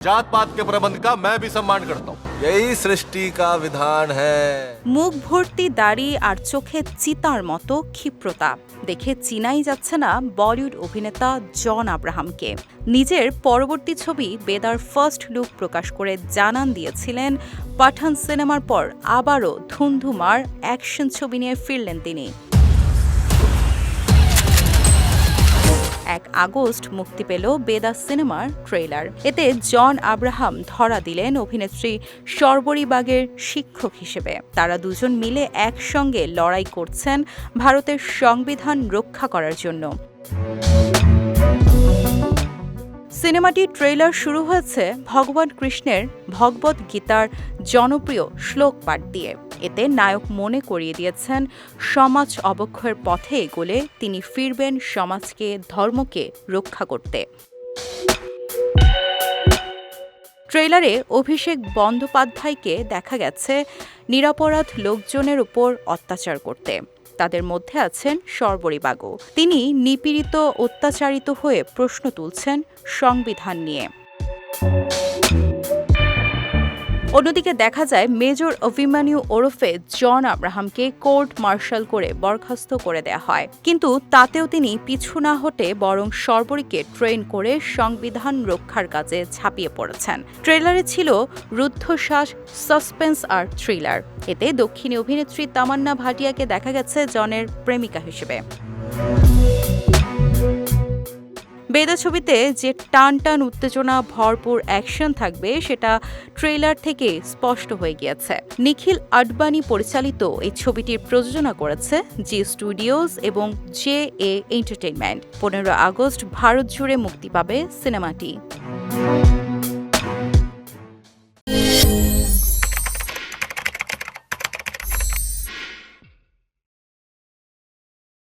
जात पात के प्रबंध का मैं भी सम्मान करता हूँ यही सृष्टि का विधान है মুখ ভর্তি দাড়ি আর চোখে চিতার মতো ক্ষিপ্রতা দেখে চিনাই যাচ্ছে না বলিউড অভিনেতা জন আব্রাহামকে নিজের পরবর্তী ছবি বেদার ফার্স্ট লুক প্রকাশ করে জানান দিয়েছিলেন পাঠান সিনেমার পর আবারও ধুমধুমার অ্যাকশন ছবি নিয়ে ফিরলেন তিনি এক আগস্ট মুক্তি পেল বেদা সিনেমার ট্রেলার এতে জন আব্রাহাম ধরা দিলেন অভিনেত্রী সর্বরীবাগের শিক্ষক হিসেবে। তারা দুজন মিলে একসঙ্গে লড়াই করছেন ভারতের সংবিধান রক্ষা করার জন্য। সিনেমাটির ট্রেলার শুরু হয়েছে ভগবান কৃষ্ণের ভগবত গীতার জনপ্রিয় শ্লোক পাঠ দিয়ে। এতে নায়ক মনে করিয়ে দিয়েছেন, সমাজ অবক্ষয়ের পথে এগোলে তিনি ফিরবেন সমাজকে, ধর্মকে রক্ষা করতে। ট্রেলারে অভিষেক বন্দ্যোপাধ্যায়কে দেখা গেছে নিরাপরাধ লোকজনের উপর অত্যাচার করতে। তাদের মধ্যে আছেন সর্বরীবাগু তিনি নিপীড়িত, অত্যাচারিত হয়ে প্রশ্ন তুলছেন সংবিধান নিয়ে। অন্যদিকে দেখা যায় মেজর অভিমান্যু ওরফে জন আব্রাহামকে কোর্ট মার্শাল করে বরখাস্ত করে দেয়া হয়। কিন্তু তাতেও তিনি পিছু না হটে বরং সর্বরীকে ট্রেন করে সংবিধান রক্ষার কাজে ঝাঁপিয়ে পড়েছেন। ট্রেলারে ছিল রুদ্ধশ্বাস, সাসপেন্স আর থ্রিলার। এতে দক্ষিণী অভিনেত্রী তামান্না ভাটিয়াকে দেখা গেছে জনের প্রেমিকা হিসেবে। বেদা ছবিতে যে টান টান উত্তেজনা, ভরপুর অ্যাকশন থাকবে, সেটা ট্রেলার থেকে স্পষ্ট হয়ে গিয়েছে। নিখিল আডবাণী পরিচালিত এই ছবিটির প্রযোজনা করেছে জি স্টুডিওজ এবং জে এ এন্টারটেনমেন্ট পনেরো আগস্ট ভারত জুড়ে মুক্তি পাবে সিনেমাটি।